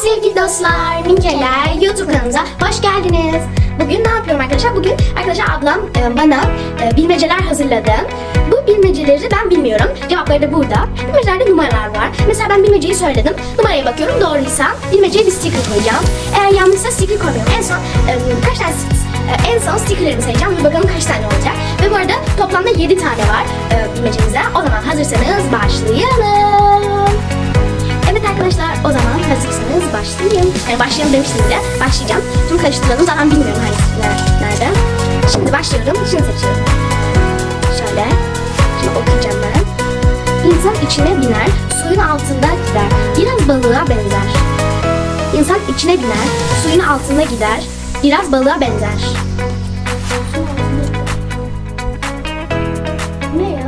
sevgili dostlar, Minkeler YouTube kanalımıza hoş geldiniz. Bugün ne yapıyorum arkadaşlar? Bugün arkadaşlar ablam e, bana e, bilmeceler hazırladı. Bu bilmeceleri ben bilmiyorum. Cevapları da burada. Bilmecelerde numaralar var. Mesela ben bilmeceyi söyledim. Numaraya bakıyorum. Doğruysa bilmeceye bir sticker koyacağım. Eğer yanlışsa sticker koymuyorum. En son e, kaç tane en son stickerlerimi sayacağım ve bakalım kaç tane olacak. Ve bu arada toplamda 7 tane var e, bilmecemizde. O zaman hazırsanız başlayalım. Başlayayım. Yani başlayalım demiştim bile. Başlayacağım. Şimdi karıştıralım. Zaten bilmiyorum hangisi ner- nerede. Şimdi başlıyorum. Şimdi seçiyorum. Şöyle. Şimdi okuyacağım ben. İnsan içine biner, suyun altında gider. Biraz balığa benzer. İnsan içine biner, suyun altında gider. Biraz balığa benzer. Ne ya?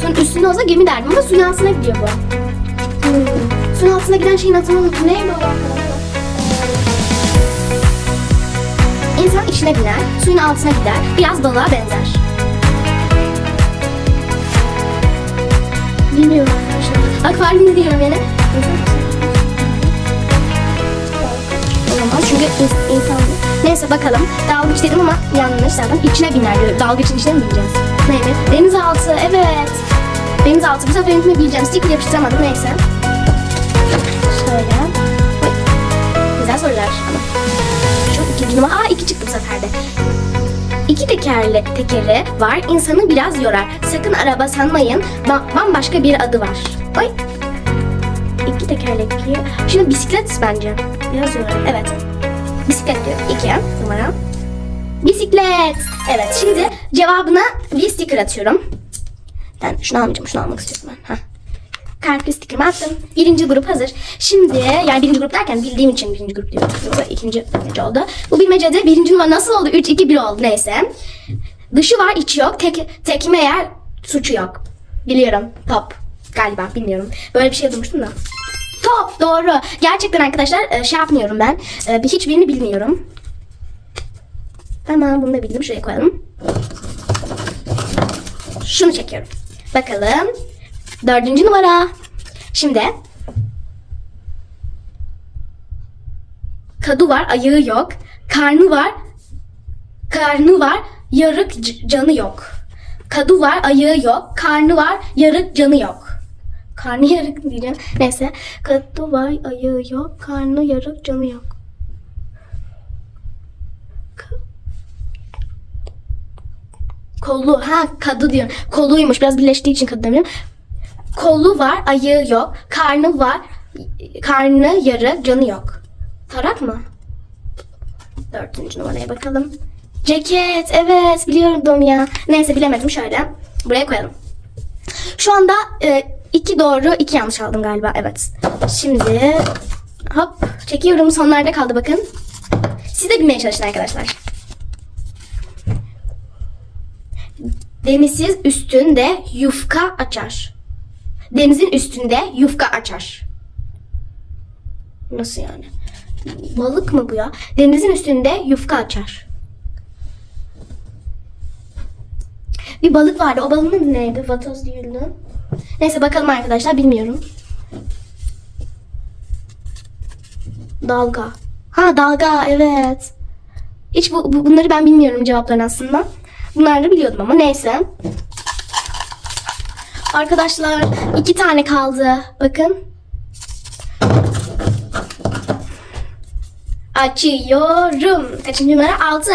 Suyun üstünde olsa gemi derdim ama suyun altına gidiyor bu. Hmm. Suyun altına giden şeyin. Neydi o arkadaşlar? İnsan içine biner, suyun altına gider, biraz balığa benzer. Bilmiyorum. Akvaryum diyorum yani. Olamaz çünkü ins- insan... Neyse bakalım. Dalgıç dedim ama yanlış zaten. İçine biner diyor. Dalgıçın içine mi bineceğiz? Neydi? Denizaltı, evet. Denizaltı. Bu sefer mi bileceğim? Sticker yapıştıramadım neyse. Numara. Aa iki çıktı bu sefer de. İki tekerli tekeri var. insanı biraz yorar. Sakın araba sanmayın. Ba- bambaşka bir adı var. Oy. İki tekerlekli. Şimdi bisiklet bence. Biraz yorar. Evet. Bisiklet diyor. İki numara. Bisiklet. Evet şimdi cevabına bir sticker atıyorum. Ben şunu almayacağım. Şunu almak istiyorum ben. Heh. Kalpli sticker'ımı attım. Birinci grup hazır. Şimdi yani birinci grup derken bildiğim için birinci grup diyorum. Yoksa ikinci bilmece oldu. Bu bilmecede birinci numara nasıl oldu? 3, 2, 1 oldu neyse. Dışı var içi yok. Tek, tekme yer suçu yok. Biliyorum. Top. Galiba bilmiyorum. Böyle bir şey duymuştum da. Top doğru. Gerçekten arkadaşlar e, şey yapmıyorum ben. E, bir hiçbirini bilmiyorum. Tamam bunu da bildim. Şuraya koyalım. Şunu çekiyorum. Bakalım. Dördüncü numara. Şimdi. Kadı var, ayağı yok. Karnı var. Karnı var, yarık canı yok. Kadı var, ayağı yok. Karnı var, yarık canı yok. Karnı yarık diyeceğim. Neyse. Kadı var, ayağı yok. Karnı yarık canı yok. Kolu. Ha kadı diyorum. Koluymuş. Biraz birleştiği için kadı demiyorum. Kolu var, ayağı yok. Karnı var, karnı yarı, canı yok. Tarak mı? Dördüncü numaraya bakalım. Ceket, evet biliyordum ya. Neyse bilemedim şöyle. Buraya koyalım. Şu anda e, iki doğru, iki yanlış aldım galiba. Evet. Şimdi hop çekiyorum. Sonlarda kaldı bakın. Siz de bilmeye çalışın arkadaşlar. Denizsiz üstünde yufka açar. Denizin üstünde yufka açar. Nasıl yani? Balık mı bu ya? Denizin üstünde yufka açar. Bir balık vardı. O balığın adı neydi? Vatoz değildi. Neyse bakalım arkadaşlar. Bilmiyorum. Dalga. Ha dalga evet. Hiç bu, bu- bunları ben bilmiyorum cevaplarını aslında. Bunları da biliyordum ama neyse. Arkadaşlar iki tane kaldı. Bakın. Açıyorum. Kaçıncı numara? Altı.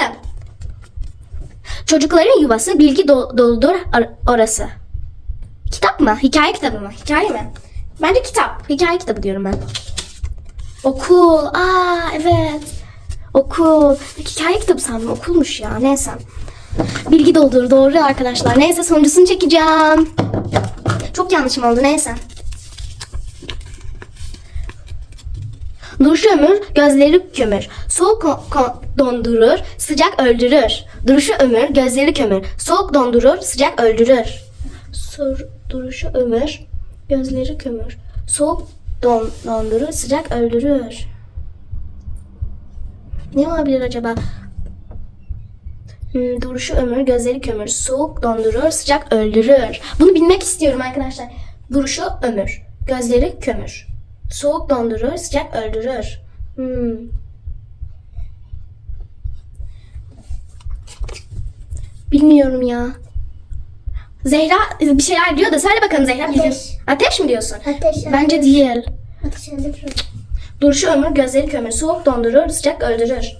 Çocukların yuvası bilgi do- doludur orası. Kitap mı? Hikaye kitabı mı? Hikaye mi? Bence kitap. Hikaye kitabı diyorum ben. Okul. Aa evet. Okul. Hikaye kitabı sandım. Okulmuş ya. Neyse. Bilgi doldur. Doğru arkadaşlar. Neyse sonuncusunu çekeceğim. Çok yanlışım oldu. Neyse. Duruşu ömür, gözleri kömür. Soğuk dondurur, sıcak öldürür. Duruşu ömür, gözleri kömür. Soğuk dondurur, sıcak öldürür. Sur, duruşu ömür, gözleri kömür. Soğuk don, dondurur, sıcak öldürür. Ne olabilir acaba? Hmm, duruşu ömür, gözleri kömür. Soğuk dondurur, sıcak öldürür. Bunu bilmek istiyorum arkadaşlar. Duruşu ömür, gözleri kömür. Soğuk dondurur, sıcak öldürür. Hmm. Bilmiyorum ya. Zehra bir şeyler diyor da söyle bakalım Zehra. Ateş. Ateş mi diyorsun? Ateş. Bence değil. Ateş öldürür. Duruşu ömür, gözleri kömür. Soğuk dondurur, sıcak öldürür.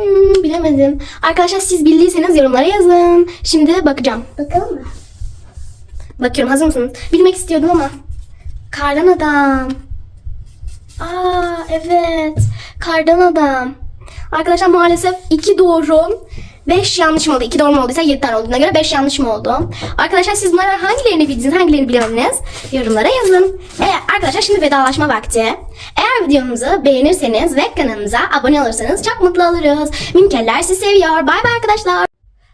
Hmm, bilemedim. Arkadaşlar siz bildiyseniz yorumlara yazın. Şimdi bakacağım. Bakalım mı? Bakıyorum hazır mısınız? Bilmek istiyordum ama. Kardan adam. Aa evet. Kardan adam. Arkadaşlar maalesef iki doğru. 5 yanlış mı oldu? 2 doğru mu olduysa 7 tane olduğuna göre 5 yanlış mı oldu? Arkadaşlar siz bunlara hangilerini bildiniz, hangilerini bilemediniz? Yorumlara yazın. Eğer, arkadaşlar şimdi vedalaşma vakti. Videomuzu beğenirseniz ve kanalımıza abone olursanız çok mutlu oluruz. Minkeller sizi seviyor. Bay bay arkadaşlar.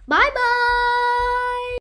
Bay bay.